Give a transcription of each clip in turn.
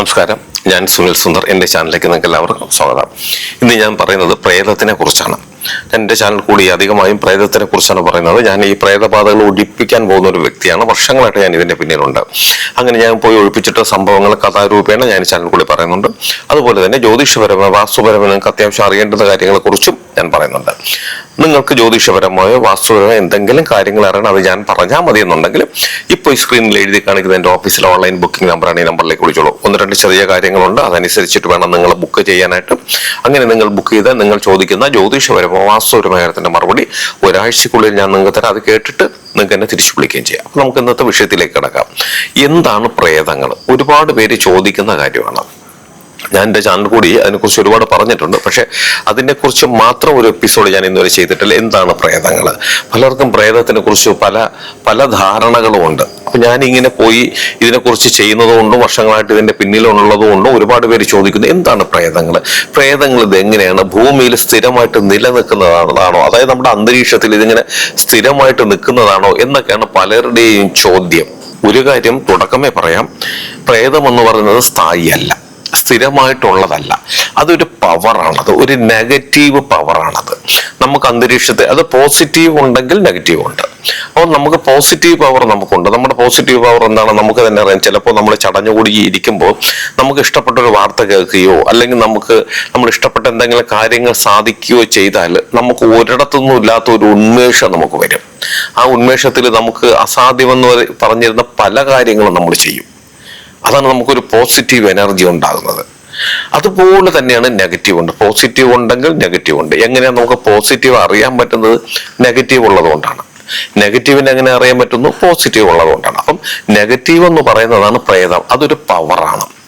നമസ്കാരം. ഞാൻ സുനിൽ സുന്ദർ. എന്റെ ചാനലിലേക്ക് നിങ്ങൾക്ക് എല്ലാവർക്കും സ്വാഗതം. ഇന്ന് ഞാൻ പറയുന്നത് പ്രേതത്തിനെ കുറിച്ചാണ്. എന്റെ ചാനൽ കൂടി അധികമായും പ്രേതത്തിനെ കുറിച്ചാണ് പറയുന്നത്. ഞാൻ ഈ പ്രേതബാധകൾ ഒഴിപ്പിക്കാൻ പോകുന്ന ഒരു വ്യക്തിയാണ്. വർഷങ്ങളായിട്ട് ഞാൻ ഇതിന്റെ പിന്നിലുണ്ട്. അങ്ങനെ ഞാൻ പോയി ഒഴിപ്പിച്ചിട്ട സംഭവങ്ങൾ കഥാരൂപേണ ഞാൻ ചാനൽ കൂടി പറയുന്നുണ്ട്. അതുപോലെ തന്നെ ജ്യോതിഷപരമായ വാസ്തുപരമായ നിങ്ങൾക്ക് അത്യാവശ്യം അറിയേണ്ടുന്ന കാര്യങ്ങളെക്കുറിച്ചും ഞാൻ പറയുന്നുണ്ട്. നിങ്ങൾക്ക് ജ്യോതിഷപരമായോ വാസ്തുപരമായോ എന്തെങ്കിലും കാര്യങ്ങൾ അറിയണം അത് ഞാൻ പറഞ്ഞാൽ മതി എന്നുണ്ടെങ്കിൽ ഇപ്പോൾ ഈ സ്ക്രീനിൽ എഴുതി കാണിക്കുന്ന എന്റെ ഓഫീസിലെ ഓൺലൈൻ ബുക്കിംഗ് നമ്പറാണ് ഈ നമ്പറിലേക്ക് വിളിച്ചോളൂ. ഒന്ന് രണ്ട് ചെറിയ കാര്യങ്ങളുണ്ട്. അതനുസരിച്ചിട്ട് വേണം നിങ്ങൾ ബുക്ക് ചെയ്യാനായിട്ട്. അങ്ങനെ നിങ്ങൾ ബുക്ക് ചെയ്താൽ നിങ്ങൾ ചോദിക്കുന്ന ജ്യോതിഷപരമോ ഒരു കാര്യത്തിന്റെ മറുപടി ഒരാഴ്ചക്കുള്ളിൽ ഞാൻ നിങ്ങൾക്ക് തരാം. അത് കേട്ടിട്ട് നിങ്ങൾക്ക് എന്നെ തിരിച്ചു വിളിക്കുകയും ചെയ്യാം. അപ്പോൾ നമുക്ക് ഇന്നത്തെ വിഷയത്തിലേക്ക് കിടക്കാം. എന്താണ് പ്രേതങ്ങൾ? ഒരുപാട് പേര് ചോദിക്കുന്ന കാര്യമാണ്. ഞാൻ എന്റെ ചാനൽ കൂടി അതിനെക്കുറിച്ച് ഒരുപാട് പറഞ്ഞിട്ടുണ്ട്. പക്ഷേ അതിനെക്കുറിച്ച് മാത്രം ഒരു എപ്പിസോഡ് ഞാൻ ഇന്നുവരെ ചെയ്തിട്ടില്ല. എന്താണ് പ്രേതങ്ങൾ? പലർക്കും പ്രേതത്തിനെ കുറിച്ച് പല പല ധാരണകളും ഉണ്ട്. അപ്പം ഞാൻ ഇങ്ങനെ പോയി ഇതിനെക്കുറിച്ച് ചെയ്യുന്നത് കൊണ്ടും വർഷങ്ങളായിട്ട് ഇതിന്റെ പിന്നിലുള്ളത് കൊണ്ടും ഒരുപാട് പേര് ചോദിക്കുന്നു എന്താണ് പ്രേതങ്ങൾ? പ്രേതങ്ങൾ ഇത് എങ്ങനെയാണ്? ഭൂമിയിൽ സ്ഥിരമായിട്ട് നിലനിൽക്കുന്നതാണോ? അതായത് നമ്മുടെ അന്തരീക്ഷത്തിൽ ഇതിങ്ങനെ സ്ഥിരമായിട്ട് നിൽക്കുന്നതാണോ? എന്നൊക്കെയാണ് പലരുടെയും ചോദ്യം. ഒരു കാര്യം തുടക്കമേ പറയാം. പ്രേതം എന്ന് പറയുന്നത് സ്ഥായിയല്ല. സ്ഥിരമായിട്ടുള്ളതല്ല. അതൊരു പവറാണത് ഒരു നെഗറ്റീവ് പവറാണത് നമുക്ക് അന്തരീക്ഷത്തെ അത് പോസിറ്റീവ് ഉണ്ടെങ്കിൽ നെഗറ്റീവ് ഉണ്ട്. അപ്പോൾ നമുക്ക് പോസിറ്റീവ് പവർ നമുക്കുണ്ട്. നമ്മുടെ പോസിറ്റീവ് പവർ എന്താണ്? നമുക്ക് തന്നെ അറിയാം. ചിലപ്പോൾ നമ്മൾ ചടഞ്ഞുകൂടി ഇരിക്കുമ്പോൾ നമുക്ക് ഇഷ്ടപ്പെട്ട ഒരു വാർത്ത കേൾക്കുകയോ അല്ലെങ്കിൽ നമുക്ക് നമ്മൾ ഇഷ്ടപ്പെട്ട എന്തെങ്കിലും കാര്യങ്ങൾ സാധിക്കുകയോ ചെയ്താൽ നമുക്ക് ഒരിടത്തൊന്നും ഇല്ലാത്ത ഒരു ഉന്മേഷം നമുക്ക് വരും. ആ ഉന്മേഷത്തിൽ നമുക്ക് അസാധ്യമെന്ന് പറ- പറഞ്ഞിരുന്ന പല കാര്യങ്ങളും നമ്മൾ ചെയ്യും. അതാണ് നമുക്കൊരു പോസിറ്റീവ് എനർജി ഉണ്ടാകുന്നത്. അതുപോലെ തന്നെയാണ് നെഗറ്റീവ് ഉണ്ട്. പോസിറ്റീവ് ഉണ്ടെങ്കിൽ നെഗറ്റീവ് ഉണ്ട്. എങ്ങനെയാണ് നമുക്ക് പോസിറ്റീവ് അറിയാൻ പറ്റുന്നത്? നെഗറ്റീവ് ഉള്ളതുകൊണ്ടാണ്. നെഗറ്റീവിനെ എങ്ങനെ അറിയാൻ പറ്റുന്നു? പോസിറ്റീവ് ഉള്ളതുകൊണ്ടാണ്. അപ്പം നെഗറ്റീവ് എന്ന് പറയുന്നതാണ് പ്രേതം. അതൊരു പവറാണ്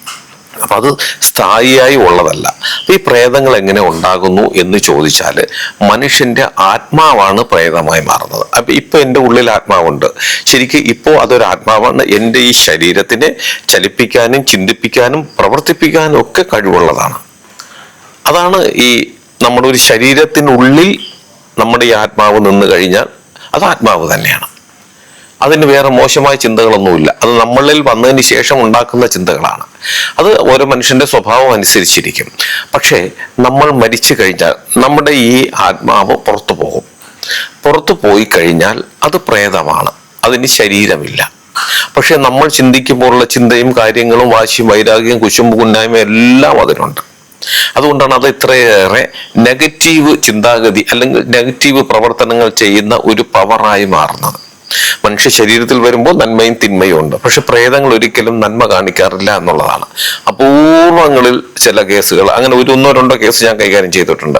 അപ്പൊ അത് സ്ഥായിയായി ഉള്ളതല്ല. ഈ പ്രേതങ്ങൾ എങ്ങനെ ഉണ്ടാകുന്നു എന്ന് ചോദിച്ചാൽ മനുഷ്യന്റെ ആത്മാവാണ് പ്രേതമായി മാറുന്നത്. അപ്പൊ ഇപ്പൊ എന്റെ ഉള്ളിൽ ആത്മാവുണ്ട്. ശരിക്കും ഇപ്പോൾ അതൊരു ആത്മാവാണ്. എന്റെ ഈ ശരീരത്തിനെ ചലിപ്പിക്കാനും ചിന്തിപ്പിക്കാനും പ്രവർത്തിപ്പിക്കാനും ഒക്കെ കഴിവുള്ളതാണ്. അതാണ് ഈ നമ്മുടെ ഒരു ശരീരത്തിനുള്ളിൽ നമ്മുടെ ഈ ആത്മാവ് നിന്ന് കഴിഞ്ഞാൽ അത് ആത്മാവ് തന്നെയാണ്. അതിന് വേറെ മോശമായ ചിന്തകളൊന്നുമില്ല. അത് നമ്മളിൽ വന്നതിന് ശേഷം ഉണ്ടാക്കുന്ന ചിന്തകളാണ്. അത് ഓരോ മനുഷ്യന്റെ സ്വഭാവം അനുസരിച്ചിരിക്കും. പക്ഷേ നമ്മൾ മരിച്ചു കഴിഞ്ഞാൽ നമ്മുടെ ഈ ആത്മാവ് പുറത്തു പോകും. പുറത്തു പോയി കഴിഞ്ഞാൽ അത് പ്രേതമാണ്. അതിന് ശരീരമില്ല. പക്ഷെ നമ്മൾ ചിന്തിക്കുമ്പോഴുള്ള ചിന്തയും കാര്യങ്ങളും വാശിയും വൈരാഗ്യം കുശുമ്പ് കുന്നായ്മ എല്ലാം അതിനുണ്ട്. അതുകൊണ്ടാണ് അത് ഇത്രയേറെ നെഗറ്റീവ് ചിന്താഗതി അല്ലെങ്കിൽ നെഗറ്റീവ് പ്രവർത്തനങ്ങൾ ചെയ്യുന്ന ഒരു പവറായി മാറുന്നത്. മനുഷ്യ ശരീരത്തിൽ വരുമ്പോൾ നന്മയും തിന്മയും ഉണ്ട്. പക്ഷെ പ്രേതങ്ങൾ ഒരിക്കലും നന്മ കാണിക്കാറില്ല എന്നുള്ളതാണ്. അപൂർവങ്ങളിൽ ചില കേസുകൾ അങ്ങനെ ഒരു ഒന്നോ രണ്ടോ കേസ് ഞാൻ കൈകാര്യം ചെയ്തിട്ടുണ്ട്.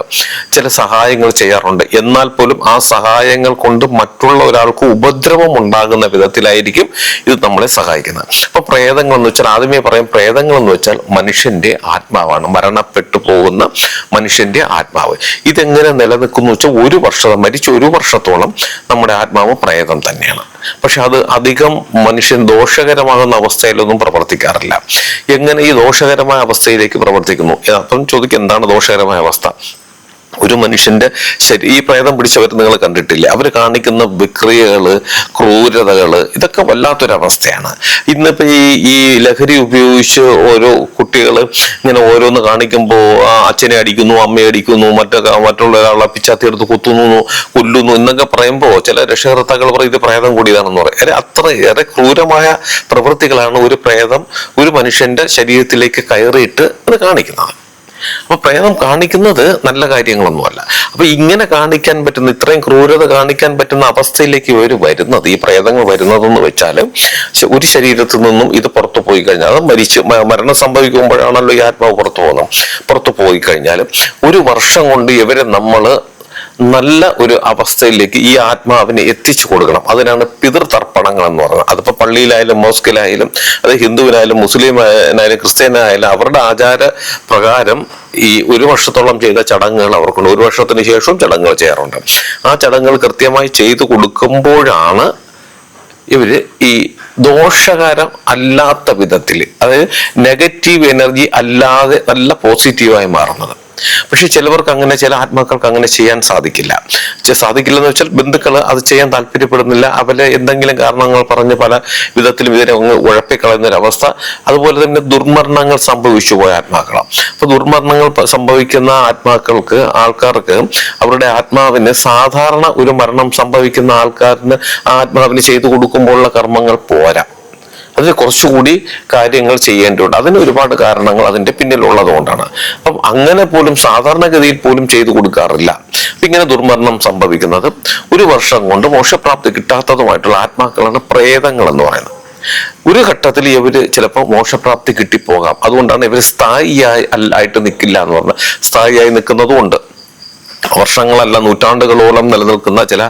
ചില സഹായങ്ങൾ ചെയ്യാറുണ്ട്. എന്നാൽ പോലും ആ സഹായങ്ങൾ കൊണ്ട് മറ്റുള്ള ഒരാൾക്ക് ഉപദ്രവം ഉണ്ടാകുന്ന വിധത്തിലായിരിക്കും ഇത് നമ്മളെ സഹായിക്കുന്നത്. അപ്പൊ പ്രേതങ്ങൾ എന്ന് വെച്ചാൽ ആദ്യമേ പറയും പ്രേതങ്ങൾ എന്ന് വെച്ചാൽ മനുഷ്യന്റെ ആത്മാവാണ്. മരണപ്പെട്ടു പോകുന്ന മനുഷ്യന്റെ ആത്മാവ്. ഇതെങ്ങനെ നിലനിൽക്കുന്നു വെച്ചാൽ ഒരു വർഷം മരിച്ച ഒരു വർഷത്തോളം നമ്മുടെ ആത്മാവ് പ്രേതം തന്നെയാണ്. പക്ഷെ അത് അധികം മനുഷ്യൻ ദോഷകരമാകുന്ന അവസ്ഥയിലൊന്നും പ്രവർത്തിക്കാറില്ല. എങ്ങനെ ഈ ദോഷകരമായ അവസ്ഥയിലേക്ക് പ്രവർത്തിക്കുന്നു? അപ്പം ചോദിക്കും എന്താണ് ദോഷകരമായ അവസ്ഥ? ഒരു മനുഷ്യന്റെ ശരി ഈ പ്രേതം പിടിച്ചവർ നിങ്ങൾ കണ്ടിട്ടില്ല? അവർ കാണിക്കുന്ന വിക്രിയകൾ ക്രൂരതകൾ ഇതൊക്കെ വല്ലാത്തൊരവസ്ഥയാണ്. ഇന്നിപ്പോ ഈ ഈ ലഹരി ഉപയോഗിച്ച് ഓരോ കുട്ടികൾ ഇങ്ങനെ ഓരോന്ന് കാണിക്കുമ്പോൾ ആ അച്ഛനെ അടിക്കുന്നു അമ്മയെ അടിക്കുന്നു മറ്റൊക്കെ മറ്റുള്ള ഒരാളെ പിച്ചാത്തി എടുത്ത് കുത്തുന്നു കൊല്ലുന്നു എന്നൊക്കെ പറയുമ്പോൾ ചില രക്ഷകർത്താക്കൾ പറയും ഇത് പ്രേതം കൂടിയതാണെന്ന് പറയും. അരെ അത്ര ഏറെ ക്രൂരമായ പ്രവൃത്തികളാണ് ഒരു പ്രേതം ഒരു മനുഷ്യന്റെ ശരീരത്തിലേക്ക് കയറിയിട്ട് അത് കാണിക്കുന്നത്. അപ്പൊ പ്രേതം കാണിക്കുന്നത് നല്ല കാര്യങ്ങളൊന്നുമല്ല. അപ്പൊ ഇങ്ങനെ കാണിക്കാൻ പറ്റുന്ന ഇത്രയും ക്രൂരത കാണിക്കാൻ പറ്റുന്ന അവസ്ഥയിലേക്ക് ഇവർ വരുന്നത് ഈ പ്രേതങ്ങൾ വരുന്നതെന്ന് വെച്ചാൽ ഒരു ശരീരത്തിൽ നിന്നും ഇത് പുറത്തു പോയി കഴിഞ്ഞാൽ അത് മരിച്ച് മരണം സംഭവിക്കുമ്പോഴാണല്ലോ ഈ ആത്മാവ് പുറത്തു പോകുന്നത്. പുറത്തു പോയി കഴിഞ്ഞാൽ ഒരു വർഷം കൊണ്ട് ഇവരെ നമ്മൾ നല്ല ഒരു അവസ്ഥയിലേക്ക് ഈ ആത്മാവിനെ എത്തിച്ചു കൊടുക്കണം. അതിനാണ് പിതൃതർപ്പണങ്ങൾ എന്ന് പറയുന്നത്. അതിപ്പോൾ പള്ളിയിലായാലും മോസ്കിലായാലും അത് ഹിന്ദുവിനായാലും മുസ്ലിമായാലും ക്രിസ്ത്യനായാലും അവരുടെ ആചാര പ്രകാരം ഈ ഒരു വർഷത്തോളം ചെയ്ത ചടങ്ങുകൾ അവർക്കുണ്ട്. ഒരു വർഷത്തിന് ശേഷവും ചടങ്ങുകൾ ചെയ്യാറുണ്ട്. ആ ചടങ്ങുകൾ കൃത്യമായി ചെയ്തു കൊടുക്കുമ്പോഴാണ് ഇവർ ഈ ദോഷകരം അല്ലാത്ത വിധത്തിൽ അതായത് നെഗറ്റീവ് എനർജി അല്ലാതെ നല്ല പോസിറ്റീവായി മാറുന്നത്. പക്ഷെ ചിലവർക്ക് അങ്ങനെ ചില ആത്മാക്കൾക്ക് അങ്ങനെ ചെയ്യാൻ സാധിക്കില്ല. സാധിക്കില്ല എന്ന് വെച്ചാൽ ബന്ധുക്കൾ അത് ചെയ്യാൻ താല്പര്യപ്പെടുന്നില്ല. അവരെ എന്തെങ്കിലും കാരണങ്ങൾ പറഞ്ഞ് പല വിധത്തിലും ഇതിനെ അങ്ങ് ഉഴപ്പിക്കളയുന്ന ഒരു അവസ്ഥ അതുപോലെ തന്നെ ദുർമരണങ്ങൾ സംഭവിച്ചു പോയ ആത്മാക്കളാണ് അപ്പൊ ദുർമരണങ്ങൾ സംഭവിക്കുന്ന ആത്മാക്കൾക്ക് ആൾക്കാർക്ക് അവരുടെ ആത്മാവിന് സാധാരണ ഒരു മരണം സംഭവിക്കുന്ന ആൾക്കാരിന് ആ ആത്മാവിന് ചെയ്തു കൊടുക്കുമ്പോഴുള്ള കർമ്മങ്ങൾ പോരാ. അതിന് കുറച്ചുകൂടി കാര്യങ്ങൾ ചെയ്യേണ്ടതുണ്ട്. അതിന് ഒരുപാട് കാരണങ്ങൾ അതിന്റെ പിന്നിലുള്ളത് കൊണ്ടാണ് അപ്പം അങ്ങനെ പോലും സാധാരണഗതിയിൽ പോലും ചെയ്തു കൊടുക്കാറില്ല. അപ്പൊ ഇങ്ങനെ ദുർമരണം സംഭവിക്കുന്നത് ഒരു വർഷം കൊണ്ട് മോക്ഷപ്രാപ്തി കിട്ടാത്തതുമായിട്ടുള്ള ആത്മാക്കളാണ് പ്രേതങ്ങൾ എന്ന് പറയുന്നത്. ഒരു ഘട്ടത്തിൽ ഇവർ ചിലപ്പോൾ മോക്ഷപ്രാപ്തി കിട്ടിപ്പോകാം. അതുകൊണ്ടാണ് ഇവർ സ്ഥായിയായി അല്ലായിട്ട് നിൽക്കില്ല എന്ന് പറഞ്ഞാൽ സ്ഥായിയായി നിൽക്കുന്നതും ഉണ്ട് വർഷങ്ങളല്ല നൂറ്റാണ്ടുകളോളം നിലനിൽക്കുന്ന ചില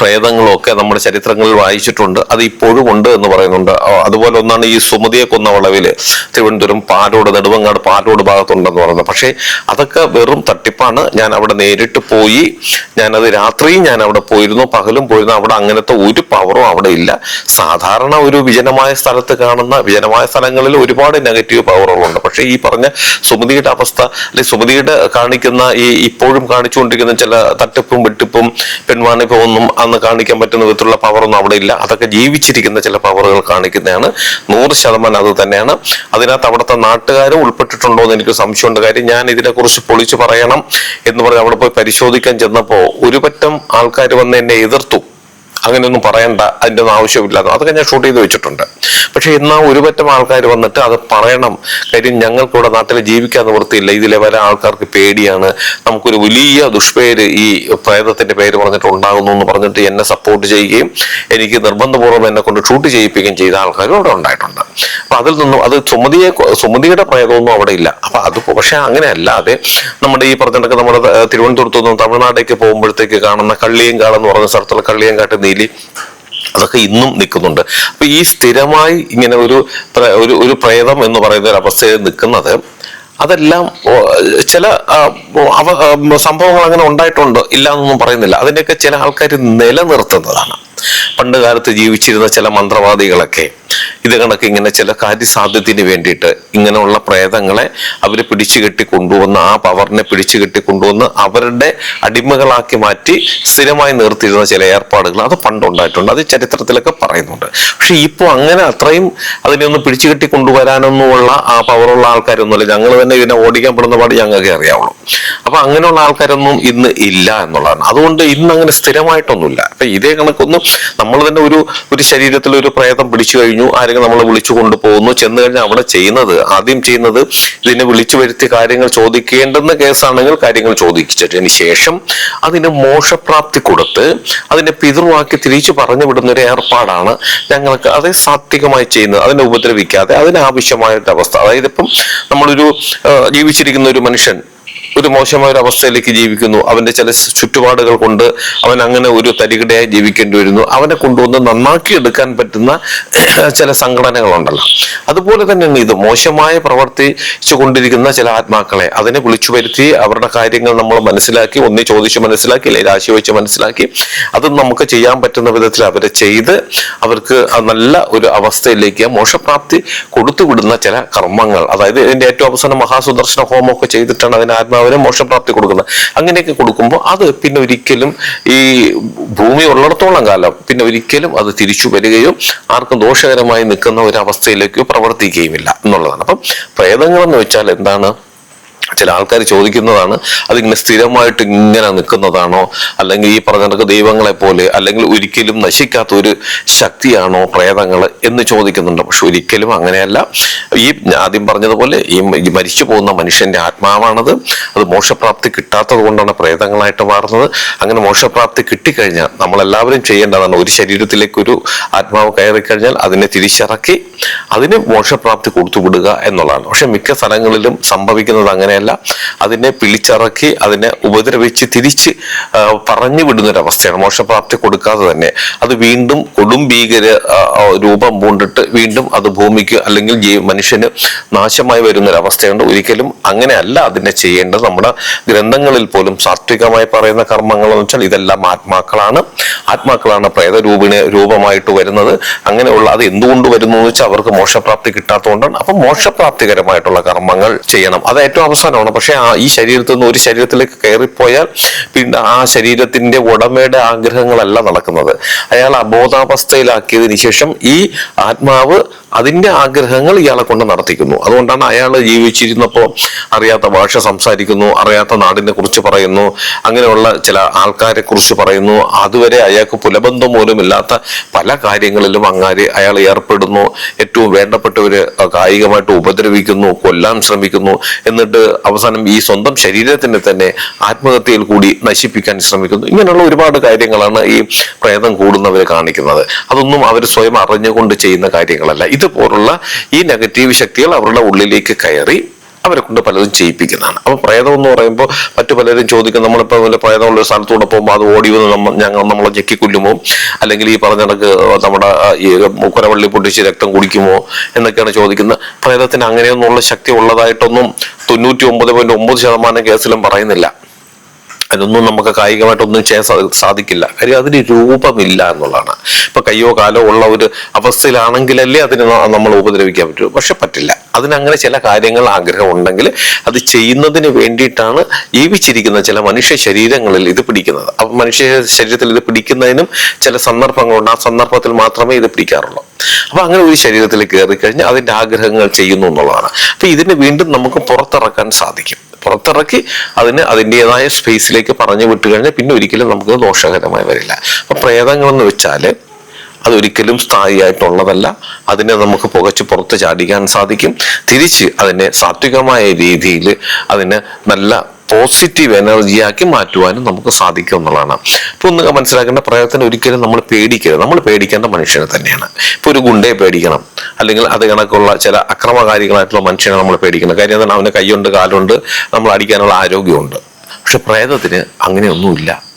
പ്രേതങ്ങളൊക്കെ നമ്മുടെ ചരിത്രങ്ങളിൽ വായിച്ചിട്ടുണ്ട്. അത് ഇപ്പോഴും ഉണ്ട് എന്ന് പറയുന്നുണ്ട്. അതുപോലെ ഒന്നാണ് ഈ സുമതിയെ കൊന്ന വളവിൽ. തിരുവനന്തപുരം പാലോട് നെടുവങ്ങാട് പാലോട് ഭാഗത്തുണ്ടെന്ന് പറയുന്നത്. പക്ഷേ അതൊക്കെ വെറും തട്ടിപ്പാണ്. ഞാൻ അവിടെ നേരിട്ട് പോയി. ഞാനത് രാത്രിയും ഞാൻ അവിടെ പോയിരുന്നു. പകലും പോയിരുന്നു. അവിടെ അങ്ങനത്തെ ഒരു പവറും അവിടെ ഇല്ല. സാധാരണ ഒരു വിജനമായ സ്ഥലത്ത് കാണുന്ന വിജനമായ സ്ഥലങ്ങളിൽ ഒരുപാട് നെഗറ്റീവ് പവറുകളുണ്ട്. പക്ഷേ ഈ പറഞ്ഞ സുമതിയുടെ അവസ്ഥ അല്ലെങ്കിൽ സുമതിയുടെ കാണിക്കുന്ന ഈ ഇപ്പോഴും കാണിച്ചുകൊണ്ടിരിക്കുന്ന ചില തട്ടിപ്പും വെട്ടിപ്പും പെൺവാണിപ്പും ഒന്നും അന്ന് കാണിക്കാൻ പറ്റുന്ന വിധത്തിലുള്ള പവറൊന്നും അവിടെ ഇല്ല. അതൊക്കെ ജീവിച്ചിരിക്കുന്ന ചില പവറുകൾ കാണിക്കുന്നതാണ്. നൂറ് ശതമാനം അത് തന്നെയാണ്. അതിനകത്ത് അവിടുത്തെ നാട്ടുകാരും ഉൾപ്പെട്ടിട്ടുണ്ടോ എന്ന് എനിക്ക് സംശയമുണ്ട്. കാര്യം ഞാൻ ഇതിനെക്കുറിച്ച് പൊളിച്ചു പറയണം എന്ന് പറഞ്ഞ് അവിടെ പോയി പരിശോധിക്കാൻ ചെന്നപ്പോൾ ഒരു പറ്റം ആൾക്കാർ വന്ന് എന്നെ എതിർത്തു. അങ്ങനെയൊന്നും പറയണ്ട അതിന്റെ ഒന്നും ആവശ്യമില്ല അതൊക്കെ ഞാൻ ഷൂട്ട് ചെയ്ത് വെച്ചിട്ടുണ്ട്. പക്ഷേ എന്നാൽ ഒരുപറ്റം ആൾക്കാർ വന്നിട്ട് അത് പറയണം. കാര്യം ഞങ്ങൾക്ക് ഇവിടെ നാട്ടിൽ ജീവിക്കാൻ നിവൃത്തിയില്ല. ഇതിലെ വരെ ആൾക്കാർക്ക് പേടിയാണ്. നമുക്കൊരു വലിയ ദുഷ്പേര് ഈ പ്രേതത്തിന്റെ പേര് പറഞ്ഞിട്ട് ഉണ്ടാകുന്നു എന്ന് പറഞ്ഞിട്ട് എന്നെ സപ്പോർട്ട് ചെയ്യുകയും എനിക്ക് നിർബന്ധപൂർവം എന്നെ കൊണ്ട് ഷൂട്ട് ചെയ്യിപ്പിക്കുകയും ചെയ്ത ആൾക്കാരും അവിടെ ഉണ്ടായിട്ടുണ്ട്. അപ്പൊ അതിൽ നിന്നും അത് സുമതിയെ സുമതിയുടെ പ്രേതമൊന്നും അവിടെ ഇല്ല. അപ്പൊ അത് പക്ഷെ അങ്ങനെ അല്ലാതെ നമ്മുടെ ഈ പറഞ്ഞിടക്ക് നമ്മുടെ തിരുവനന്തപുരത്തു നിന്നും തമിഴ്നാട്ടിലേക്ക് പോകുമ്പോഴത്തേക്ക് കാണുന്ന എന്ന് പറഞ്ഞ സ്ഥലത്തുള്ള കള്ളിയങ്കാട്ട് നീലി അതൊക്കെ ഇന്നും നിൽക്കുന്നുണ്ട്. അപ്പൊ ഈ സ്ഥിരമായി ഇങ്ങനെ ഒരു ഒരു ഒരു പ്രേതം എന്ന് പറയുന്ന ഒരു അവസ്ഥയിൽ നിൽക്കുന്നത് അതെല്ലാം ചില സംഭവങ്ങൾ അങ്ങനെ ഉണ്ടായിട്ടുണ്ട് ഇല്ല എന്നൊന്നും പറയുന്നില്ല. അതിന്റെയൊക്കെ ചില ആൾക്കാർ നിലനിർത്തുന്നതാണ്. പണ്ട് കാലത്ത് ജീവിച്ചിരുന്ന ചില മന്ത്രവാദികളൊക്കെ ഇത് കണക്ക് ഇങ്ങനെ ചില കാര്യസാധ്യത്തിന് വേണ്ടിയിട്ട് ഇങ്ങനെയുള്ള പ്രേതങ്ങളെ അവർ പിടിച്ചു കെട്ടി കൊണ്ടുവന്ന് ആ പവറിനെ പിടിച്ചു കെട്ടി കൊണ്ടുവന്ന് അവരുടെ അടിമകളാക്കി മാറ്റി സ്ഥിരമായി നിർത്തിയിരുന്ന ചില ഏർപ്പാടുകൾ അത് പണ്ടുണ്ടായിട്ടുണ്ട്. അത് ചരിത്രത്തിലൊക്കെ പറയുന്നുണ്ട്. പക്ഷെ ഇപ്പോൾ അങ്ങനെ അത്രയും അതിനെ ഒന്ന് പിടിച്ചു കെട്ടി കൊണ്ടുവരാനൊന്നുമുള്ള ആ പവറുള്ള ആൾക്കാരൊന്നുമില്ല. ഞങ്ങൾ തന്നെ ഇതിനെ ഓടിക്കാൻ പെടുന്ന പാട് ഞങ്ങൾക്ക് അറിയാവുള്ളൂ. അപ്പൊ അങ്ങനെയുള്ള ആൾക്കാരൊന്നും ഇന്ന് ഇല്ല എന്നുള്ളതാണ്. അതുകൊണ്ട് ഇന്ന് അങ്ങനെ സ്ഥിരമായിട്ടൊന്നുമില്ല. അപ്പൊ ഇതേ കണക്കൊന്നും നമ്മൾ തന്നെ ഒരു ഒരു ശരീരത്തിൽ ഒരു പ്രേതം പിടിച്ചു കഴിഞ്ഞു ആരെങ്കിലും നമ്മളെ വിളിച്ചു കൊണ്ടുപോകുന്നു. ചെന്ന് കഴിഞ്ഞാൽ അവിടെ ചെയ്യുന്നത് ആദ്യം ചെയ്യുന്നത് ഇതിനെ വിളിച്ചു വരുത്തി കാര്യങ്ങൾ ചോദിക്കേണ്ടെന്ന കേസാണെങ്കിൽ കാര്യങ്ങൾ ചോദിച്ചതിന് ശേഷം അതിന് മോശപ്രാപ്തി കൊടുത്ത് അതിനെ പിതൃവാക്കി തിരിച്ചു പറഞ്ഞു വിടുന്ന ഒരു ഏർപ്പാടാണ് ഞങ്ങൾക്ക് അത് സാത്വികമായി ചെയ്യുന്നത്. അതിനെ ഉപദ്രവിക്കാതെ അതിനാവശ്യമായ ഒരു അവസ്ഥ അതായത് ഇപ്പം നമ്മളൊരു ജീവിച്ചിരിക്കുന്ന ഒരു മനുഷ്യൻ ഒരു മോശമായ ഒരു അവസ്ഥയിലേക്ക് ജീവിക്കുന്നു. അവന്റെ ചില ചുറ്റുപാടുകൾ കൊണ്ട് അവൻ അങ്ങനെ ഒരു തരികിടയായി ജീവിക്കേണ്ടി വരുന്നു. അവനെ കൊണ്ടുവന്ന് നന്നാക്കി എടുക്കാൻ പറ്റുന്ന ചില സംഘടനകളുണ്ടല്ലോ. അതുപോലെ തന്നെയാണ് ഇത് മോശമായ പ്രവർത്തിച്ചു കൊണ്ടിരിക്കുന്ന ചില ആത്മാക്കളെ. അതിനെ വിളിച്ചു വരുത്തി അവരുടെ കാര്യങ്ങൾ നമ്മൾ മനസ്സിലാക്കി ഒന്നി ചോദിച്ചു മനസ്സിലാക്കി അല്ലെങ്കിൽ രാശി വെച്ച് മനസ്സിലാക്കി അത് നമുക്ക് ചെയ്യാൻ പറ്റുന്ന വിധത്തിൽ അവരെ ചെയ്ത് അവർക്ക് നല്ല ഒരു അവസ്ഥയിലേക്ക് മോശപ്രാപ്തി കൊടുത്തുവിടുന്ന ചില കർമ്മങ്ങൾ. അതായത് ഇതിന്റെ ഏറ്റവും അവസാനം മഹാസുദർശന ഹോമമൊക്കെ ചെയ്തിട്ടാണ് അതിന് ആത്മാവിനെ മോക്ഷപ്രാപ്തി കൊടുക്കുന്നത് അങ്ങനെയൊക്കെ കൊടുക്കുമ്പോൾ അത് പിന്നെ ഒരിക്കലും ഈ ഭൂമി ഉള്ളിടത്തോളം കാലം പിന്നെ ഒരിക്കലും അത് തിരിച്ചു വരികയോ ആർക്കും ദോഷകരമായി നിൽക്കുന്ന ഒരു അവസ്ഥയിലേക്കോ പ്രവർത്തിക്കുകയുമില്ല എന്നുള്ളതാണ്. അപ്പം പ്രേതങ്ങൾ എന്ന് വെച്ചാൽ എന്താണ്? ചില ആൾക്കാർ ചോദിക്കുന്നതാണ് അതിങ്ങനെ സ്ഥിരമായിട്ട് ഇങ്ങനെ നിൽക്കുന്നതാണോ? അല്ലെങ്കിൽ ഈ പറഞ്ഞ ദൈവങ്ങളെ പോലെ അല്ലെങ്കിൽ ഒരിക്കലും നശിക്കാത്ത ഒരു ശക്തിയാണോ പ്രേതങ്ങൾ എന്ന് ചോദിക്കുന്നുണ്ട്. പക്ഷെ ഒരിക്കലും അങ്ങനെയല്ല. ഈ ആദ്യം പറഞ്ഞതുപോലെ ഈ ഈ മരിച്ചു പോകുന്ന മനുഷ്യന്റെ ആത്മാവാണത്. അത് മോക്ഷപ്രാപ്തി കിട്ടാത്തത് കൊണ്ടാണ് പ്രേതങ്ങളായിട്ട് മാറുന്നത്. അങ്ങനെ മോക്ഷപ്രാപ്തി കിട്ടിക്കഴിഞ്ഞാൽ നമ്മളെല്ലാവരും ചെയ്യേണ്ടതാണ് ഒരു ശരീരത്തിലേക്ക് ഒരു ആത്മാവ് കയറി കഴിഞ്ഞാൽ അതിനെ തിരിച്ചിറക്കി അതിന് മോക്ഷപ്രാപ്തി കൊടുത്തു വിടുക എന്നുള്ളതാണ്. പക്ഷെ മിക്ക സ്ഥലങ്ങളിലും സംഭവിക്കുന്നത് അങ്ങനെയല്ല. അതിനെ പിളിച്ചിറക്കി അതിനെ ഉപദ്രവിച്ച് തിരിച്ച് പറഞ്ഞു അവസ്ഥയാണ് മോക്ഷപ്രാപ്തി കൊടുക്കാതെ തന്നെ. അത് വീണ്ടും കൊടും ഭീകര രൂപം പൂണ്ടിട്ട് വീണ്ടും അത് ഭൂമിക്ക് അല്ലെങ്കിൽ മനുഷ്യന് നാശമായി വരുന്ന ഒരു അവസ്ഥയുണ്ട് ഒരിക്കലും അങ്ങനെയല്ല അതിനെ ചെയ്യേണ്ടത്. നമ്മുടെ ഗ്രന്ഥങ്ങളിൽ പോലും സാത്വികമായി പറയുന്ന കർമ്മങ്ങൾ എന്ന് വെച്ചാൽ ഇതെല്ലാം ആത്മാക്കളാണ്. ആത്മാക്കളാണ് പ്രേതരൂപിണി രൂപമായിട്ട് വരുന്നത്. അങ്ങനെയുള്ള അത് എന്തുകൊണ്ട് വരുന്നു എന്ന് വെച്ചാൽ അവർക്ക് മോക്ഷപ്രാപ്തി കിട്ടാത്തതുകൊണ്ടാണ്. അപ്പം മോക്ഷപ്രാപ്തികരമായിട്ടുള്ള കർമ്മങ്ങൾ ചെയ്യണം. അത് ഏറ്റവും അവസാനം അവസാനമാണ് പക്ഷെ ആ ഈ ശരീരത്തിൽ നിന്ന് ഒരു ശരീരത്തിലേക്ക് കയറിപ്പോയാൽ പിന്നെ ആ ശരീരത്തിന്റെ ഉടമയുടെ ആഗ്രഹങ്ങളല്ല നടക്കുന്നത്. അയാൾ അബോധാവസ്ഥയിലാക്കിയതിനു ശേഷം ഈ ആത്മാവ് അതിന്റെ ആഗ്രഹങ്ങൾ ഇയാളെ കൊണ്ട് നടത്തിക്കുന്നു. അതുകൊണ്ടാണ് അയാൾ ജീവിച്ചിരുന്നപ്പോൾ അറിയാത്ത ഭാഷ സംസാരിക്കുന്നു അറിയാത്ത നാടിനെ കുറിച്ച് പറയുന്നു അങ്ങനെയുള്ള ചില ആൾക്കാരെ കുറിച്ച് പറയുന്നു. അതുവരെ അയാൾക്ക് പുലബന്ധം പോലും ഇല്ലാത്ത പല കാര്യങ്ങളിലും അങ്ങാരി അയാൾ ഏർപ്പെടുന്നു. ഏറ്റവും വേണ്ടപ്പെട്ടവര് കായികമായിട്ട് ഉപദ്രവിക്കുന്നു കൊല്ലാൻ ശ്രമിക്കുന്നു. എന്നിട്ട് അവസാനം ഈ സ്വന്തം ശരീരത്തിനെ തന്നെ ആത്മഹത്യയിൽ കൂടി നശിപ്പിക്കാൻ ശ്രമിക്കുന്നു. ഇങ്ങനെയുള്ള ഒരുപാട് കാര്യങ്ങളാണ് ഈ പ്രേതം കൂടുന്നവരെ കാണിക്കുന്നത്. അതൊന്നും അവർ സ്വയം അറിഞ്ഞുകൊണ്ട് ചെയ്യുന്ന കാര്യങ്ങളല്ല. ഇതുപോലുള്ള ഈ നെഗറ്റീവ് ശക്തികൾ അവരുടെ ഉള്ളിലേക്ക് കയറി അവരെ കൊണ്ട് പലതും ചെയ്യിപ്പിക്കുന്നതാണ്. അപ്പൊ പ്രേതം എന്ന് പറയുമ്പോൾ മറ്റു പലരും ചോദിക്കും നമ്മളിപ്പോ വല്ല പ്രേതമുള്ള ഒരു സ്ഥലത്തൂടെ പോകുമ്പോൾ അത് ഓടി വന്ന് നമ്മൾ ഞങ്ങൾ നമ്മളെ ഞെക്കിക്കൊല്ലുമോ? അല്ലെങ്കിൽ ഈ പറഞ്ഞ കണക്ക് നമ്മുടെ ഈ കുരവള്ളി പൊട്ടിച്ച് രക്തം കുടിക്കുമോ? എന്നൊക്കെയാണ് ചോദിക്കുന്നത്. പ്രേതത്തിന് അങ്ങനെയൊന്നുള്ള ശക്തി ഉള്ളതായിട്ടൊന്നും തൊണ്ണൂറ്റി ഒമ്പത് പോയിന്റ് ഒമ്പത് ശതമാനം കേസിലും പറയുന്നില്ല. അതൊന്നും നമുക്ക് കായികമായിട്ടൊന്നും ചെയ്യാൻ സാധിക്കില്ല. കാര്യം അതിന് രൂപമില്ല എന്നുള്ളതാണ്. ഇപ്പൊ കയ്യോ കാലോ ഉള്ള ഒരു അവസ്ഥയിലാണെങ്കിലല്ലേ അതിന് നമ്മൾ ഉപദ്രവിക്കാൻ പറ്റൂ. പക്ഷെ പറ്റില്ല. അതിനങ്ങനെ ചില കാര്യങ്ങൾ ആഗ്രഹം ഉണ്ടെങ്കിൽ അത് ചെയ്യുന്നതിന് വേണ്ടിയിട്ടാണ് ജീവിച്ചിരിക്കുന്ന ചില മനുഷ്യ ശരീരങ്ങളിൽ ഇത് പിടിക്കുന്നത്. അപ്പൊ മനുഷ്യ ശരീരത്തിൽ ഇത് പിടിക്കുന്നതിനും ചില സന്ദർഭങ്ങളുണ്ട്. ആ സന്ദർഭത്തിൽ മാത്രമേ ഇത് പിടിക്കാറുള്ളൂ. അപ്പൊ അങ്ങനെ ഒരു ശരീരത്തിൽ കയറി കഴിഞ്ഞാൽ അതിന്റെ ആഗ്രഹങ്ങൾ ചെയ്യുന്നു എന്നുള്ളതാണ്. അപ്പൊ ഇതിന് വീണ്ടും നമുക്ക് പുറത്തിറക്കാൻ സാധിക്കും. പുറത്തിറക്കി അതിന് അതിന്റെതായ സ്പേസിലേക്ക് പറഞ്ഞു വിട്ടു കഴിഞ്ഞാൽ പിന്നെ ഒരിക്കലും നമുക്ക് ദോഷകരമായി വരില്ല. അപ്പൊ പ്രേതങ്ങളെന്ന് വെച്ചാൽ അതൊരിക്കലും സ്ഥായിയായിട്ടുള്ളതല്ല. അതിനെ നമുക്ക് പുകച്ച് പുറത്ത് ചാടിക്കാൻ സാധിക്കും. തിരിച്ച് അതിനെ സാത്വികമായ രീതിയിൽ അതിന് നല്ല പോസിറ്റീവ് എനർജിയാക്കി മാറ്റുവാനും നമുക്ക് സാധിക്കും എന്നുള്ളതാണ്. ഇപ്പൊ ഒന്ന് മനസ്സിലാക്കേണ്ട പ്രയത്നം ഒരിക്കലും നമ്മൾ പേടിക്കരുത്. നമ്മൾ പേടിക്കേണ്ട മനുഷ്യനെ തന്നെയാണ്. ഇപ്പൊ ഒരു ഗുണ്ടയെ പേടിക്കണം. അല്ലെങ്കിൽ അത് കണക്കുള്ള ചില അക്രമകാരികളായിട്ടുള്ള മനുഷ്യനെ നമ്മൾ പേടിക്കണം. കാര്യം എന്താണ്? അവന് കൈയുണ്ട് കാലുണ്ട് നമ്മൾ അടിക്കാനുള്ള ആരോഗ്യമുണ്ട്. പക്ഷെ പ്രേതത്തിന് അങ്ങനെയൊന്നുമില്ല.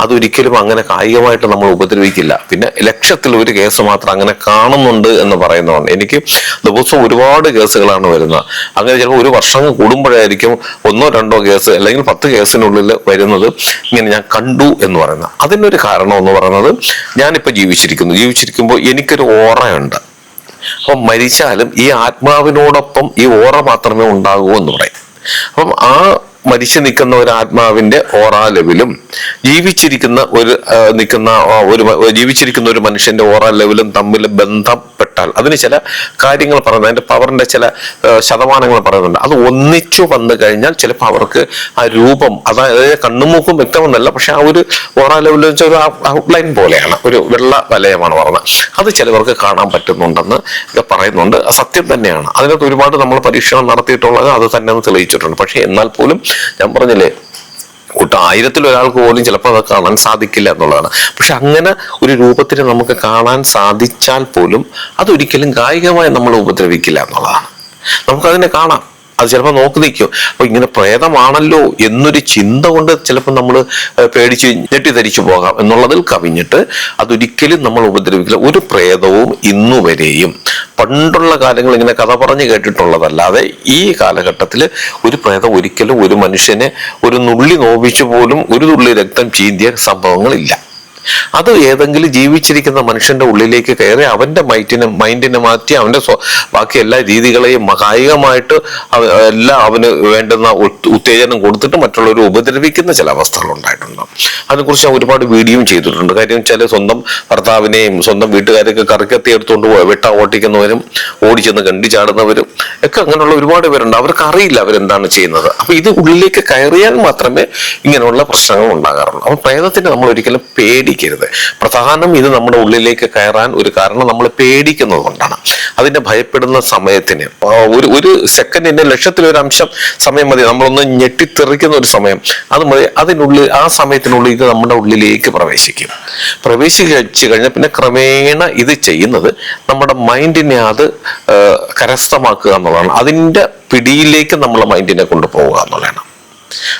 അതൊരിക്കലും അങ്ങനെ കായികമായിട്ട് നമ്മൾ ഉപദ്രവിക്കില്ല. പിന്നെ ലക്ഷത്തിൽ ഒരു കേസ് മാത്രം അങ്ങനെ കാണുന്നുണ്ട് എന്ന് പറയുന്നതാണ്. എനിക്ക് ദിവസവും ഒരുപാട് കേസുകളാണ് വരുന്നത്. അങ്ങനെ ചിലപ്പോൾ ഒരു വർഷം കൂടുമ്പോഴായിരിക്കും ഒന്നോ രണ്ടോ കേസ് അല്ലെങ്കിൽ പത്ത് കേസിനുള്ളിൽ വരുന്നത് ഇങ്ങനെ ഞാൻ കണ്ടു എന്ന് പറയുന്നത്. അതിനൊരു കാരണം എന്ന് പറയുന്നത് ഞാനിപ്പോൾ ജീവിച്ചിരിക്കുന്നു. ജീവിച്ചിരിക്കുമ്പോൾ എനിക്കൊരു ഓറയുണ്ട്. അപ്പം മരിച്ചാലും ഈ ആത്മാവിനോടൊപ്പം ഈ ഓറ മാത്രമേ ഉണ്ടാകൂ എന്ന് പറയും. അപ്പം ആ മരിച്ചു നിൽക്കുന്ന ഒരു ആത്മാവിന്റെ ഓറ ലെവലും ജീവിച്ചിരിക്കുന്ന ഒരു നിൽക്കുന്ന ഒരു ജീവിച്ചിരിക്കുന്ന ഒരു മനുഷ്യന്റെ ഓറ ലെവലും തമ്മിൽ ബന്ധപ്പെട്ടാൽ അതിന് ചില കാര്യങ്ങൾ പറയുന്നത് അതിന്റെ പവറിന്റെ ചില ശതമാനങ്ങൾ പറയുന്നുണ്ട്. അത് ഒന്നിച്ചു വന്നു കഴിഞ്ഞാൽ ചിലപ്പോൾ അവർക്ക് ആ രൂപം അതായത് കണ്ണുമൂക്കും വ്യക്തമെന്നല്ല പക്ഷെ ആ ഒരു ഓറ ലെവലിൽ വെച്ചാൽ ഒരു ഔട്ട്ലൈൻ പോലെയാണ് ഒരു വെള്ള വലയമാണ് പറഞ്ഞത്. അത് ചിലവർക്ക് കാണാൻ പറ്റുന്നുണ്ടെന്ന് പറയുന്നുണ്ട്. സത്യം തന്നെയാണ്. അതിനകത്ത് ഒരുപാട് നമ്മൾ പരീക്ഷണം നടത്തിയിട്ടുള്ളത് അത് തന്നെ തെളിയിച്ചിട്ടുണ്ട്. പക്ഷെ എന്നാൽ പോലും ഞാൻ പറഞ്ഞില്ലേ കൂട്ടം ആയിരത്തിൽ ഒരാൾക്ക് പോലും ചിലപ്പോൾ അത് കാണാൻ സാധിക്കില്ല എന്നുള്ളതാണ്. പക്ഷെ അങ്ങനെ ഒരു രൂപത്തിന് നമുക്ക് കാണാൻ സാധിച്ചാൽ പോലും അതൊരിക്കലും കായികമായി നമ്മൾ ഉപദ്രവിക്കില്ല എന്നുള്ളതാണ്. നമുക്കതിനെ കാണാം. അത് ചിലപ്പോൾ നോക്കി നിൽക്കും. അപ്പൊ ഇങ്ങനെ പ്രേതമാണല്ലോ എന്നൊരു ചിന്ത കൊണ്ട് ചിലപ്പോൾ നമ്മൾ പേടിച്ച് ഞെട്ടിധരിച്ചു പോകാം എന്നുള്ളതിൽ കവിഞ്ഞിട്ട് അതൊരിക്കലും നമ്മൾ ഉപദ്രവിക്കില്ല. ഒരു പ്രേതവും ഇന്നുവരെയും പണ്ടുള്ള കാലങ്ങൾ ഇങ്ങനെ കഥ പറഞ്ഞു കേട്ടിട്ടുള്ളതല്ലാതെ ഈ കാലഘട്ടത്തിൽ ഒരു പ്രേതം ഒരിക്കലും ഒരു മനുഷ്യനെ ഒരു നുള്ളി നോവിച്ചു പോലും ഒരു തുള്ളി രക്തം ചീന്തിയ സംഭവങ്ങളില്ല. അത് ഏതെങ്കിലും ജീവിച്ചിരിക്കുന്ന മനുഷ്യന്റെ ഉള്ളിലേക്ക് കയറി അവന്റെ മൈറ്റിനെ മൈൻഡിനെ മാറ്റി അവന്റെ ബാക്കി എല്ലാ രീതികളെയും കായികമായിട്ട് എല്ലാം അവന് വേണ്ടുന്ന ഉത്തേജനം കൊടുത്തിട്ട് മറ്റുള്ളവർ ഉപദ്രവിക്കുന്ന ചില അവസ്ഥകൾ ഉണ്ടായിട്ടുണ്ട്. അതിനെക്കുറിച്ച് ഞാൻ ഒരുപാട് വീഡിയോയും ചെയ്തിട്ടുണ്ട്. കാര്യം ചില സ്വന്തം ഭർത്താവിനെയും സ്വന്തം വീട്ടുകാരെയൊക്കെ കറക്കത്തി എടുത്തുകൊണ്ട് വെട്ട ഓട്ടിക്കുന്നവരും ഓടിച്ചെന്ന് കണ്ടി ചാടുന്നവരും ഒക്കെ അങ്ങനെയുള്ള ഒരുപാട് പേരുണ്ട്. അവർക്ക് അറിയില്ല അവരെന്താണ് ചെയ്യുന്നത്. അപ്പൊ ഇത് ഉള്ളിലേക്ക് കയറിയാൽ മാത്രമേ ഇങ്ങനെയുള്ള പ്രശ്നങ്ങൾ ഉണ്ടാകാറുള്ളൂ. അപ്പൊ പ്രേതത്തിന് നമ്മൾ ഒരിക്കലും പേടിക്കരുത് പ്രധാനം ഇത് നമ്മുടെ ഉള്ളിലേക്ക് കയറാൻ ഒരു കാരണം നമ്മൾ പേടിക്കുന്നത് കൊണ്ടാണ്. അതിനെ ഭയപ്പെടുന്ന സമയത്തിന് ഒരു ഒരു സെക്കൻഡിന്റെ ലക്ഷത്തിൽ ഒരു അംശം സമയം മതി. നമ്മളൊന്ന് ഞെട്ടിത്തെറിക്കുന്ന ഒരു സമയം അത് മതി. അതിനുള്ളിൽ ആ സമയത്തിനുള്ളിൽ ഇത് നമ്മുടെ ഉള്ളിലേക്ക് പ്രവേശിക്കും. പ്രവേശിച്ചു കഴിഞ്ഞാൽ പിന്നെ ക്രമേണ ഇത് ചെയ്യുന്നത് നമ്മുടെ മൈൻഡിനെ അത് കരസ്ഥമാക്കുക എന്നുള്ളതാണ്. അതിന്റെ പിടിയിലേക്ക് നമ്മളെ മൈൻഡിനെ കൊണ്ടുപോവുക എന്നുള്ളതാണ്.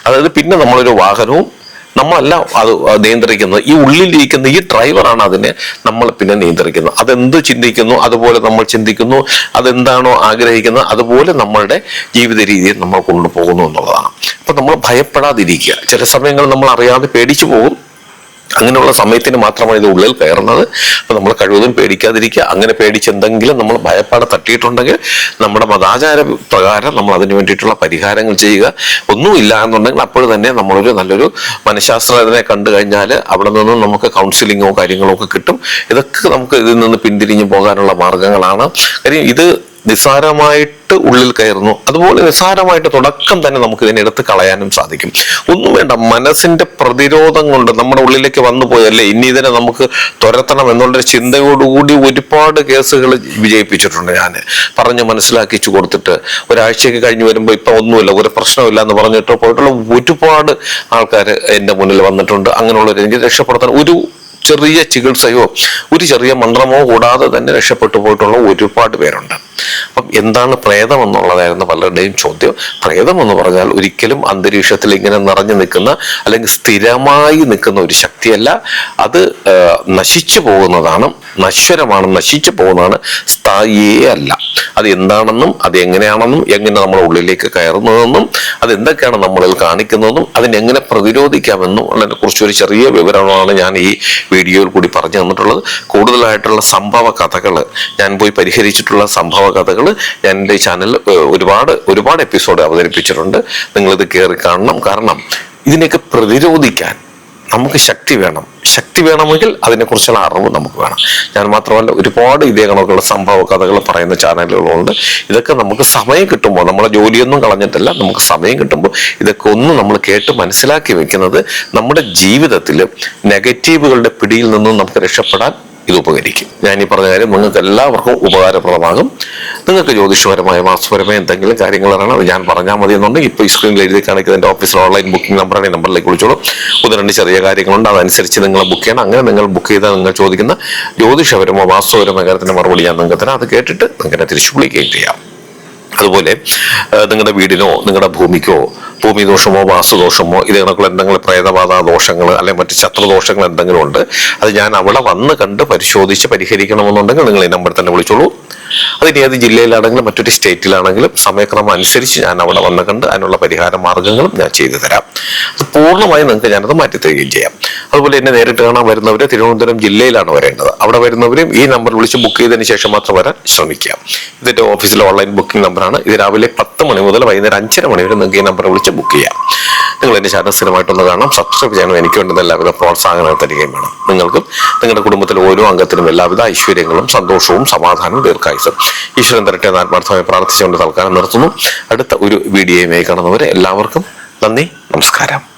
അതായത് പിന്നെ നമ്മളൊരു വാഹനവും നമ്മളല്ല അത് നിയന്ത്രിക്കുന്നത്. ഈ ഉള്ളിലിരിക്കുന്ന ഈ ഡ്രൈവറാണ് അതിനെ നമ്മൾ പിന്നെ നിയന്ത്രിക്കുന്നത്. അതെന്ത് ചിന്തിക്കുന്നു? അതുപോലെ നമ്മൾ ചിന്തിക്കുന്നു. അതെന്താണോ ആഗ്രഹിക്കുന്നത്? അതുപോലെ നമ്മളുടെ ജീവിത രീതിയിൽ നമ്മൾ കൊണ്ടുപോകുന്നു എന്നുള്ളതാണ്. അപ്പൊ നമ്മൾ ഭയപ്പെടാതിരിക്കുക. ചില സമയങ്ങളിൽ നമ്മൾ അറിയാതെ പേടിച്ചു പോകും. അങ്ങനെയുള്ള സമയത്തിന് മാത്രമാണ് ഇത് ഉള്ളിൽ കയറുന്നത്. അപ്പൊ നമ്മൾ കഴിവതും പേടിക്കാതിരിക്കുക. അങ്ങനെ പേടിച്ച് എന്തെങ്കിലും നമ്മൾ ഭയപ്പാട് തട്ടിയിട്ടുണ്ടെങ്കിൽ നമ്മുടെ മതാചാര പ്രകാരം നമ്മൾ അതിന് വേണ്ടിയിട്ടുള്ള പരിഹാരങ്ങൾ ചെയ്യുക. ഒന്നുമില്ല എന്നുണ്ടെങ്കിൽ അപ്പോൾ തന്നെ നമ്മളൊരു നല്ലൊരു മനഃശാസ്ത്രജ്ഞനെ കണ്ടു കഴിഞ്ഞാൽ അവിടെ നിന്നും നമുക്ക് കൗൺസിലിങ്ങോ കാര്യങ്ങളോ ഒക്കെ കിട്ടും. ഇതൊക്കെ നമുക്ക് ഇതിൽ നിന്ന് പിന്തിരിഞ്ഞു പോകാനുള്ള മാർഗങ്ങളാണ്. കാര്യം ഇത് നിസ്സാരമായിട്ട് ഉള്ളിൽ കയറുന്നു. അതുപോലെ നിസ്സാരമായിട്ട് തുടക്കം തന്നെ നമുക്ക് ഇതിനെ എടുത്ത് കളയാനും സാധിക്കും. ഒന്നും വേണ്ട മനസ്സിന്റെ പ്രതിരോധം കൊണ്ട് നമ്മുടെ ഉള്ളിലേക്ക് വന്നു പോയല്ലേ ഇനി ഇതിനെ നമുക്ക് തുരത്തണം എന്നുള്ളൊരു ചിന്തയോടുകൂടി ഒരുപാട് കേസുകൾ വിജയിപ്പിച്ചിട്ടുണ്ട് ഞാൻ പറഞ്ഞ് മനസ്സിലാക്കിച്ചു കൊടുത്തിട്ട് ഒരാഴ്ചയൊക്കെ കഴിഞ്ഞ് വരുമ്പോൾ ഇപ്പൊ ഒന്നുമില്ല ഒരു പ്രശ്നമില്ല എന്ന് പറഞ്ഞിട്ട് പോയിട്ടുള്ള ഒരുപാട് ആൾക്കാർ എന്റെ മുന്നിൽ വന്നിട്ടുണ്ട്. അങ്ങനെയുള്ളവർ എനിക്ക് രക്ഷപ്പെടുത്താൻ ഒരു ചെറിയ ചികിത്സയോ ഒരു ചെറിയ മന്ത്രമോ കൂടാതെ തന്നെ രക്ഷപ്പെട്ടു പോയിട്ടുള്ള ഒരുപാട് പേരുണ്ട്. എന്താണ് പ്രേതം എന്നുള്ളതായിരുന്നു പലരുടെയും ചോദ്യം. പ്രേതം എന്ന് പറഞ്ഞാൽ ഒരിക്കലും അന്തരീക്ഷത്തിൽ ഇങ്ങനെ നിറഞ്ഞു നിൽക്കുന്ന അല്ലെങ്കിൽ സ്ഥിരമായി നിൽക്കുന്ന ഒരു ശക്തിയല്ല. അത് നശിച്ചു പോകുന്നതാണ്. നശ്വരമാണ് നശിച്ചു പോകുന്നതാണ്. സ്ഥായിയേ അല്ല. അത് എന്താണെന്നും അത് എങ്ങനെയാണെന്നും എങ്ങനെ നമ്മുടെ ഉള്ളിലേക്ക് കയറുന്നതെന്നും അത് എന്തൊക്കെയാണ് നമ്മളിൽ കാണിക്കുന്നതെന്നും അതിനെങ്ങനെ പ്രതിരോധിക്കാമെന്നും ഉള്ളതിനെ കുറിച്ച് ഒരു ചെറിയ വിവരമാണ് ഞാൻ ഈ വീഡിയോയിൽ കൂടി പറഞ്ഞു തന്നിട്ടുള്ളത്. കൂടുതലായിട്ടുള്ള സംഭവ കഥകൾ ഞാൻ പോയി പരിഹരിച്ചിട്ടുള്ള സംഭവ കഥകൾ ഞാൻ എന്റെ ചാനലിൽ ഒരുപാട് ഒരുപാട് എപ്പിസോഡ് അവതരിപ്പിച്ചിട്ടുണ്ട്. നിങ്ങളിത് കയറി കാണണം. കാരണം ഇതിനെയൊക്കെ പ്രതിരോധിക്കാൻ നമുക്ക് ശക്തി വേണം. ശക്തി വേണമെങ്കിൽ അതിനെക്കുറിച്ചുള്ള അറിവ് നമുക്ക് വേണം. ഞാൻ മാത്രമല്ല ഒരുപാട് ഇതേ കണക്കുള്ള സംഭവ കഥകൾ പറയുന്ന ചാനലുകളുണ്ട് ഇതൊക്കെ നമുക്ക് സമയം കിട്ടുമ്പോൾ നമ്മളെ ജോലിയൊന്നും കളഞ്ഞിട്ടല്ല നമുക്ക് സമയം കിട്ടുമ്പോൾ ഇതൊക്കെ ഒന്ന് നമ്മൾ കേട്ട് മനസ്സിലാക്കി വെക്കുന്നത് നമ്മുടെ ജീവിതത്തിൽ നെഗറ്റീവുകളുടെ പിടിയിൽ നിന്നും നമുക്ക് രക്ഷപ്പെടാൻ ഇത് ഉപകരിക്കും. ഞാൻ ഈ പറഞ്ഞ കാര്യം നിങ്ങൾക്ക് എല്ലാവർക്കും ഉപകാരപ്രദമാകും. നിങ്ങൾക്ക് ജ്യോതിഷപരമായ മാസപരമായ എന്തെങ്കിലും കാര്യങ്ങൾ അറിയണം ഞാൻ പറഞ്ഞാൽ മതി എന്നുണ്ടെങ്കിൽ ഇപ്പോൾ ഈ സ്ക്രീനിൽ എഴുതി കാണിക്കുന്ന എന്റെ ഓഫീസിൽ ഓൺലൈൻ ബുക്കിംഗ് നമ്പറാണ് ഈ നമ്പറിലേക്ക് വിളിച്ചോളൂ. ഒന്ന് രണ്ട് ചെറിയ കാര്യങ്ങളുണ്ട് അതനുസരിച്ച് നിങ്ങൾ ബുക്ക് ചെയ്യണം. അങ്ങനെ നിങ്ങൾ ബുക്ക് ചെയ്താൽ നിങ്ങൾ ചോദിക്കുന്ന ജ്യോതിഷപരമോ വാസ്തുപരമോ കാര്യത്തിന്റെ മറുപടി ഞാൻ നിങ്ങൾക്ക് തരാം. അത് കേട്ടിട്ട് നിങ്ങളെ തിരിച്ചു വിളിക്കുകയും ചെയ്യാം. അതുപോലെ നിങ്ങളുടെ വീടിനോ നിങ്ങളുടെ ഭൂമിക്കോ ഭൂമി ദോഷമോ വാസ്തുദോഷമോ ഇത് കണക്കുള്ള എന്തെങ്കിലും പ്രേതബാധ ദോഷങ്ങൾ അല്ലെങ്കിൽ മറ്റ് ശത്രുദോഷങ്ങൾ എന്തെങ്കിലും ഉണ്ട് അത് ഞാൻ അവിടെ വന്ന് കണ്ട് പരിശോധിച്ച് പരിഹരിക്കണമെന്നുണ്ടെങ്കിൽ നിങ്ങൾ ഈ നമ്പറിൽ തന്നെ വിളിച്ചോളൂ. അതിന് ഏത് ജില്ലയിലാണെങ്കിലും മറ്റൊരു സ്റ്റേറ്റിലാണെങ്കിലും സമയക്രമം അനുസരിച്ച് ഞാൻ അവിടെ വന്ന് കണ്ട് അതിനുള്ള പരിഹാര മാർഗങ്ങളും ഞാൻ ചെയ്തു തരാം. അത് പൂർണമായും നിങ്ങൾക്ക് ഞാനത് മാറ്റിത്തരികയും ചെയ്യാം. അതുപോലെ എന്നെ നേരിട്ട് കാണാൻ വരുന്നവർ തിരുവനന്തപുരം ജില്ലയിലാണ് വരേണ്ടത്. അവിടെ വരുന്നവരും ഈ നമ്പർ വിളിച്ച് ബുക്ക് ചെയ്തതിന് ശേഷം മാത്രം വരാൻ ശ്രമിക്കാം. ഇതിന്റെ ഓഫീസിലെ ഓൺലൈൻ ബുക്കിംഗ് നമ്പറാണ് ഇത് രാവിലെ പത്ത് മണി മുതൽ വൈകുന്നേരം അഞ്ചര മണി വരെ നിങ്ങൾക്ക് ഈ നമ്പർ വിളിച്ച് ബുക്ക് ചെയ്യാം. നിങ്ങൾ എന്റെ ചാനൽ സ്ഥിരമായിട്ടൊന്ന് കാണാം സബ്സ്ക്രൈബ് ചെയ്യണം എനിക്ക് വേണ്ടുന്ന എല്ലാവിധ പ്രോത്സാഹനങ്ങൾ തരികയും വേണം. നിങ്ങൾക്കും നിങ്ങളുടെ കുടുംബത്തിലെ ഓരോ അംഗത്തിനും എല്ലാവിധ ഐശ്വര്യങ്ങളും സന്തോഷവും സമാധാനവും ദീർഘായുസും ഈശ്വരൻ തരട്ടെ ആത്മാർത്ഥമായി പ്രാർത്ഥിച്ചുകൊണ്ട് തൽക്കാലം നിർത്തുന്നു. അടുത്ത ഒരു വീഡിയോയുമായി കാണുന്നവരെ എല്ലാവർക്കും നന്ദി നമസ്കാരം.